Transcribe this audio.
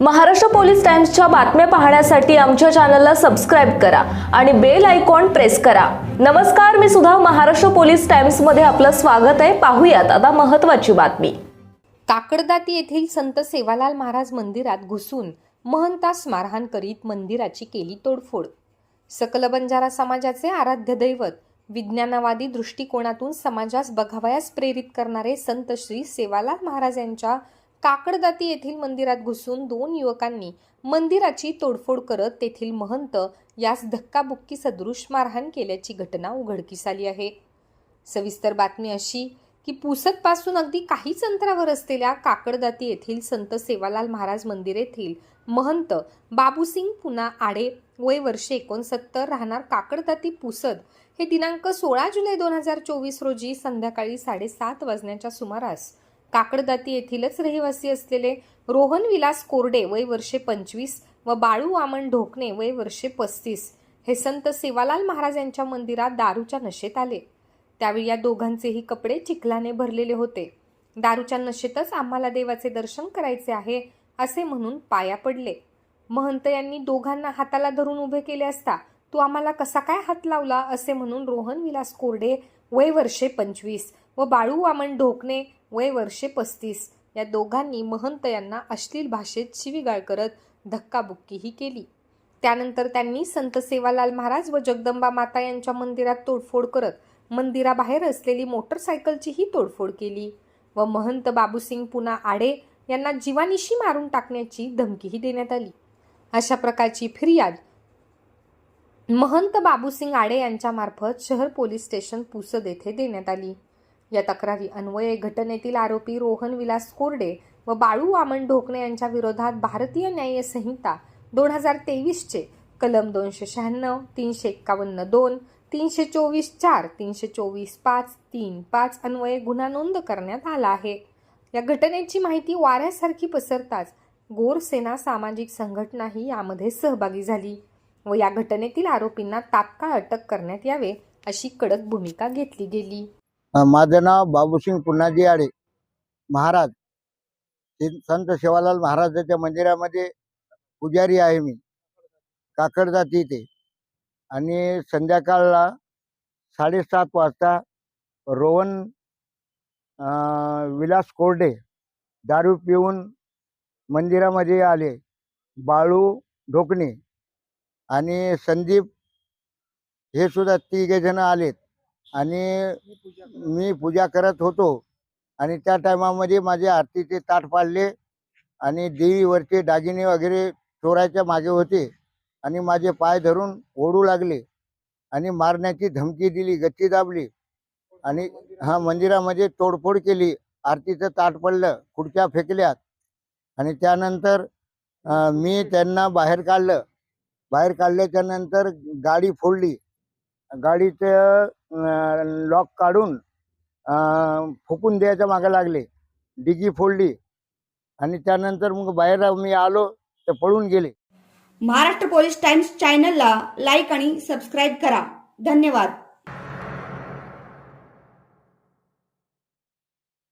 Maharashtra police टाइम्सच्या बातम्या पाहण्यासाठी आमच्या चॅनलला सबस्क्राईब करा आणि बेल आयकॉन प्रेस करा. नमस्कार मी सुद्धा महाराष्ट्र पोलीस टाइम्समध्ये आपलं स्वागत आहे. पाहूयात आता महत्वाची बातमी. काकडदाती येथील संत सेवालाल महाराज मंदिरात घुसून महंतास मारहाण करीत मंदिराची केली तोडफोड. सकल बंजारा समाजाचे आराध्य दैवत विज्ञानवादी दृष्टिकोनातून समाजास बघावयास प्रेरित करणारे संत श्री सेवालाल महाराज यांच्या काकडदाती येथील मंदिरात घुसून दोन युवकांनी मंदिराची तोडफोड करत तेथील महंत यास धक्काबुक्की सदृश मारहाण केल्याची घटना उघडकीस आली आहे. सविस्तर बातमी अशी की पुसदपासून अगदी काहीच अंतरावर असलेल्या काकडदाती येथील संत सेवालाल महाराज मंदिर येथील महंत बाबूसिंग पुना आडे वय वर्षे एकोणसत्तर राहणार काकडदाती पुसद हे दिनांक सोळा जुलै दोन हजार चोवीस रोजी संध्याकाळी साडेसात वाजण्याच्या सुमारास काकडदाती येथीलच रहिवासी असलेले रोहन विलास कोरडे वय वर्षे पंचवीस व बाळू वामन ढोकणे वय वर्षे पस्तीस हे संत सेवालाल महाराज यांच्या मंदिरात दारूच्या नशेत आले. त्यावेळी या दोघांचेही कपडे चिखलाने भरलेले होते. दारूच्या नशेतच आम्हाला देवाचे दर्शन करायचे आहे असे म्हणून पाया पडले. महंत यांनी दोघांना हाताला धरून उभे केले असता तू आम्हाला कसा काय हात लावला? असे म्हणून रोहन विलास कोरडे वय वर्षे पंचवीस व बाळू वामन ढोकणे वय वर्षे पस्तीस. या दोघांनी महंत यांना अश्लील भाषेत शिवीगाळ करत धक्काबुक्कीही केली. त्यानंतर त्यांनी संत सेवालाल महाराज व जगदंबा माता यांच्या मंदिरात तोडफोड करत मंदिराबाहेर असलेली मोटरसायकलचीही तोडफोड केली व महंत बाबूसिंग पुन्हा आडे यांना जीवानिशी मारून टाकण्याची धमकीही देण्यात आली. अशा प्रकारची फिर्याद महंत बाबूसिंग आडे यांच्यामार्फत शहर पोलीस स्टेशन पुसद येथे देण्यात आली. या तक्रारी अन्वये घटनेतील आरोपी रोहन विलास कोरडे व बाळू वामन ढोकणे यांच्या विरोधात भारतीय न्याय संहिता दोन हजार तेवीसचे कलम दोनशे शहाण्णव तीनशे एक्कावन्न दोन तीनशे चोवीस चार तीनशे चोवीस पाच तीन पाच अन्वये गुन्हा नोंद करण्यात आला आहे. या घटनेची माहिती वाऱ्यासारखी पसरताच गोरसेना सामाजिक संघटनाही यामध्ये सहभागी झाली व या घटनेतील आरोपींना तात्काळ अटक करण्यात यावे अशी कडक भूमिका घेतली गेली. माझं नाव बाबूसिंग पुन्हाजी आडे. महाराज. संत सेवालाल महाराजाच्या मंदिरामध्ये पुजारी आहे मी. काकड जाती ते आणि संध्याकाळला साडेसात वाजता रोहन विलास कोरडे दारू पिऊन मंदिरामध्ये आले. बाळू ढोकणे आणि संदीप हे सुद्धा तिघे जण आलेत. आणि मी पूजा करत होतो. आणि त्या टायमामध्ये माझे आरतीचे ताट पाडले आणि देवीवरचे दागिने वगैरे चोरायच्या मागे होते. आणि माझे पाय धरून ओढू लागले. आणि मारण्याची धमकी दिली गच्ची दाबली. आणि हा मंदिरामध्ये तोडफोड केली. आरतीचं ताट पडलं खुर्च्या फेकल्यात. आणि त्यानंतर मी त्यांना बाहेर काढलं. बाहेर काढल्याच्या नंतर गाडी फोडली. गाडीचं लॉक काढून फुकून द्यायच्या मागे लागले. डिगी फोडली. आणि त्यानंतर मग बाहेर मी आलो तर पळून गेले. महाराष्ट्र पोलीस टाइम्स चॅनलला लाईक आणि सबस्क्राईब करा. धन्यवाद.